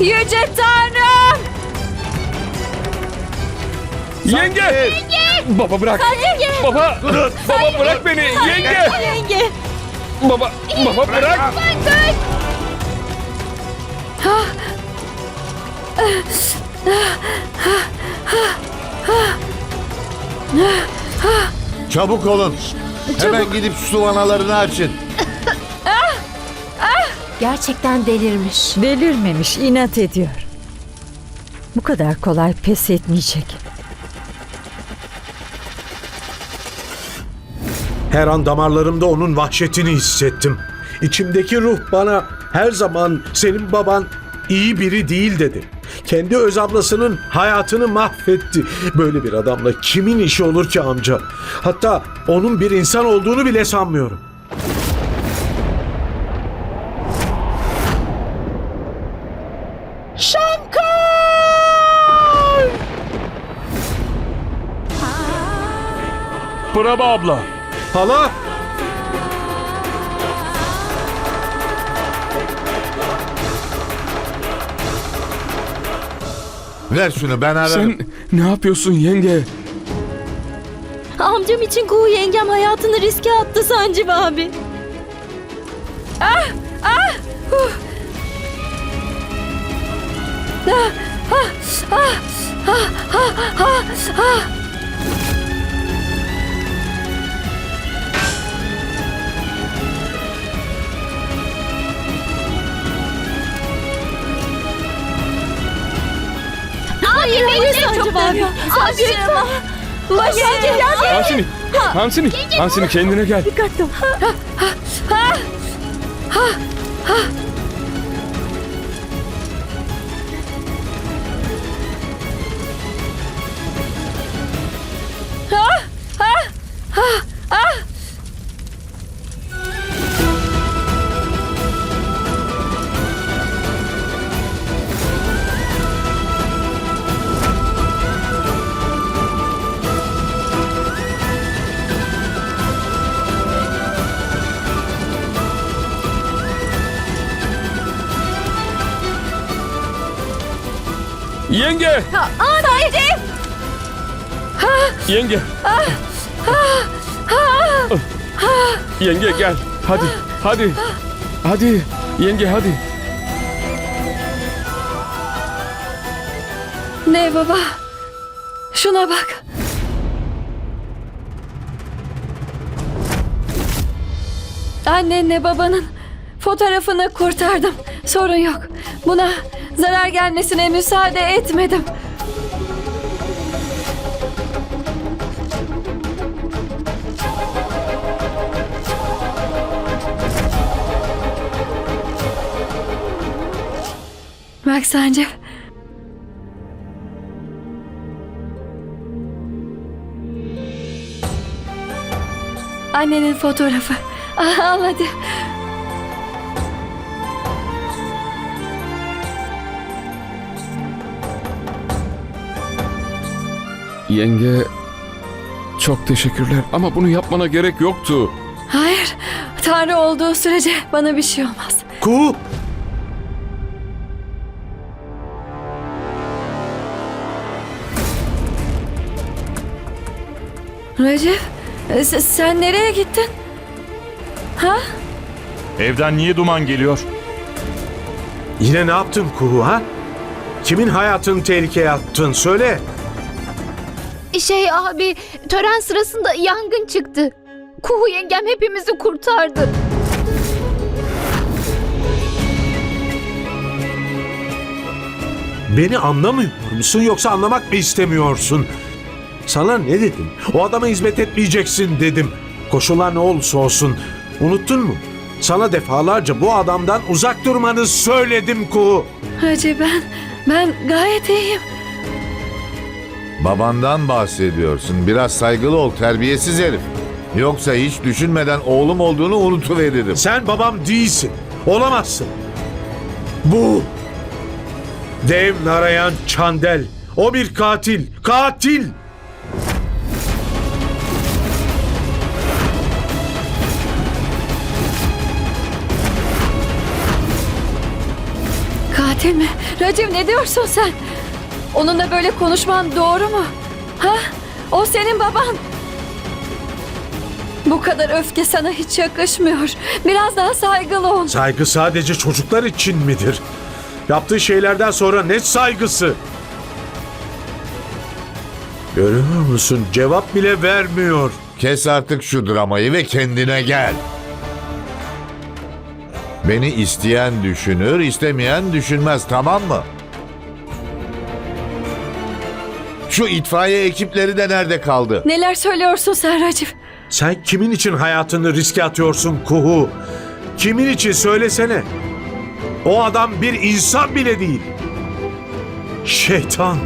Yüce Tanrım! Yenge! Baba bırak. Yenge! Baba! Baba bırak beni. Yenge! Yenge! Baba! Baba bırak. Çabuk olun. Hemen gidip su vanalarını açın. Gerçekten delirmiş. Delirmemiş, inat ediyor. Bu kadar kolay pes etmeyecek. Her an damarlarımda onun vahşetini hissettim. İçimdeki ruh bana her zaman senin baban iyi biri değil dedi. Kendi öz ablasının hayatını mahvetti. Böyle bir adamla kimin işi olur ki amca? Hatta onun bir insan olduğunu bile sanmıyorum. Bravo abla. Hala! Ver şunu ben ararım. Sen ne yapıyorsun yenge? Amcam için Kuğu yengem hayatını riske attı Sancım abi. Hayır, abi. Sancım. Sancım yardım Hansini. Hansini. Hansini kendine gel. Dikkatli ol. Yenge. Sancım. Yenge. Yenge gel. Hadi. Hadi. Hadi. Yenge hadi. Ne baba? Şuna bak. Annenle babanın fotoğrafını kurtardım. Sorun yok. Buna zarar gelmesine müsaade etmedim. Bak Sancı. Annenin fotoğrafı. Al hadi. Yenge çok teşekkürler ama bunu yapmana gerek yoktu. Hayır. Tanrı olduğu sürece bana bir şey olmaz. Kuğu! Recep, e, sen nereye gittin? Ha? Evden niye duman geliyor? Yine ne yaptın Kuğu ha? Kimin hayatını tehlikeye attın söyle. Şey abi, tören sırasında yangın çıktı. Kuhu yengem hepimizi kurtardı. Beni anlamıyor musun yoksa anlamak mı istemiyorsun? Sana ne dedim? O adama hizmet etmeyeceksin dedim. Koşullar ne olursa olsun. Unuttun mu? Sana defalarca bu adamdan uzak durmanı söyledim Kuğu. Recep ben, ben gayet iyiyim. Babandan bahsediyorsun. Biraz saygılı ol terbiyesiz herif. Yoksa hiç düşünmeden oğlum olduğunu unutuveririm. Sen babam değilsin. Olamazsın. Bu Dev Narayan Çandel. O bir katil. Katil. Katil. Mi? Raciv ne diyorsun sen? Onunla böyle konuşman doğru mu? Ha? O senin baban. Bu kadar öfke sana hiç yakışmıyor. Biraz daha saygılı ol. Saygı sadece çocuklar için midir? Yaptığı şeylerden sonra ne saygısı? Görüyor musun? Cevap bile vermiyor. Kes artık şu dramayı ve kendine gel. Beni isteyen düşünür, istemeyen düşünmez tamam mı? Şu itfaiye ekipleri de nerede kaldı? Neler söylüyorsun sen? Sen kimin için hayatını riske atıyorsun Kuhu? Kimin için söylesene. O adam bir insan bile değil. Şeytan.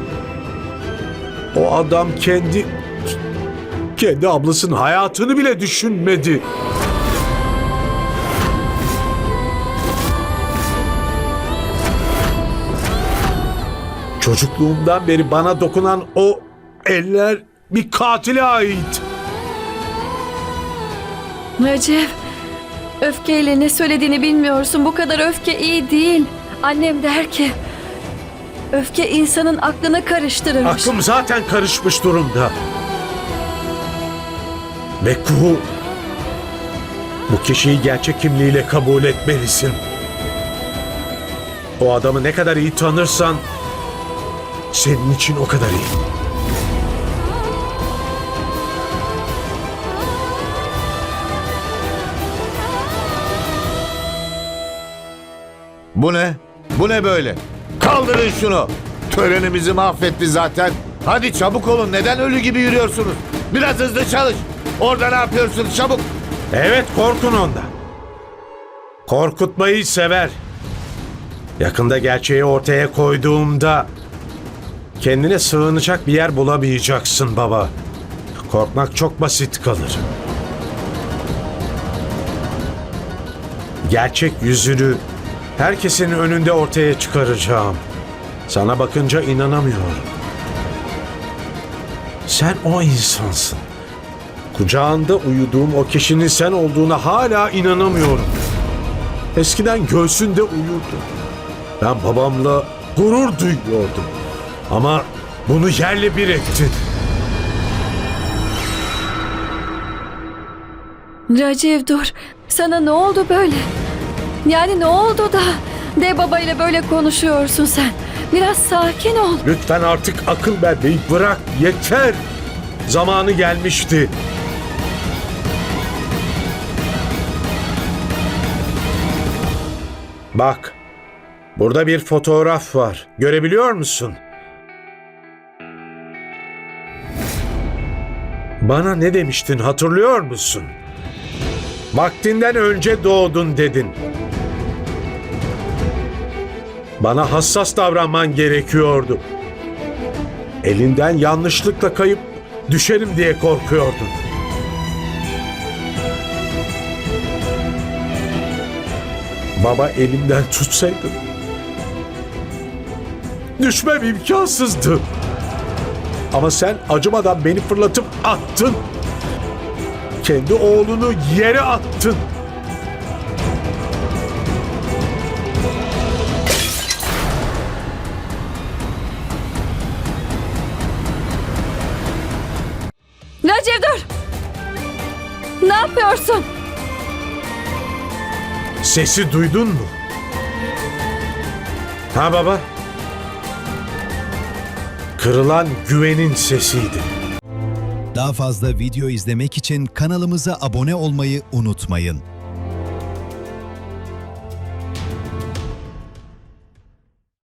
O adam kendi kendi ablasının hayatını bile düşünmedi. Çocukluğumdan beri bana dokunan o eller bir katile ait. Raciv, öfkeyle ne söylediğini bilmiyorsun. Bu kadar öfke iyi değil. Annem der ki, öfke insanın aklını karıştırırmış. Aklım zaten karışmış durumda. Ve Kuhu, bu kişiyi gerçek kimliğiyle kabul etmelisin. O adamı ne kadar iyi tanırsan, senin için o kadar iyi. Bu ne? Bu ne böyle? Kaldırın şunu. Törenimizi mahvetti zaten. Hadi çabuk olun. Neden ölü gibi yürüyorsunuz? Biraz hızlı çalış. Orada ne yapıyorsunuz? Çabuk. Evet korkun ondan. Korkutmayı sever. Yakında gerçeği ortaya koyduğumda kendine sığınacak bir yer bulamayacaksın baba. Korkmak çok basit kalır. Gerçek yüzünü herkesin önünde ortaya çıkaracağım. Sana bakınca inanamıyorum. Sen o insansın. Kucağında uyuduğum o kişinin sen olduğuna hala inanamıyorum. Eskiden göğsünde uyurdu. Ben babamla gurur duyuyordum. Ama bunu yerle bir ettin. Raciv dur. Sana ne oldu böyle? Yani ne oldu da? De babayla böyle konuşuyorsun sen. Biraz sakin ol. Lütfen artık akıl vermeyi bırak. Yeter. Zamanı gelmişti. Bak. Burada bir fotoğraf var. Görebiliyor musun? Bana ne demiştin hatırlıyor musun? Vaktinden önce doğdun dedin. Bana hassas davranman gerekiyordu. Elinden yanlışlıkla kayıp düşerim diye korkuyordun. Baba elimden tutsaydı düşmem imkansızdı. Ama sen acımadan beni fırlatıp attın. Kendi oğlunu yere attın. Raciv dur. Ne yapıyorsun? Sesi duydun mu? Ha baba? Kırılan güvenin sesiydi. Daha fazla video izlemek için kanalımıza abone olmayı unutmayın.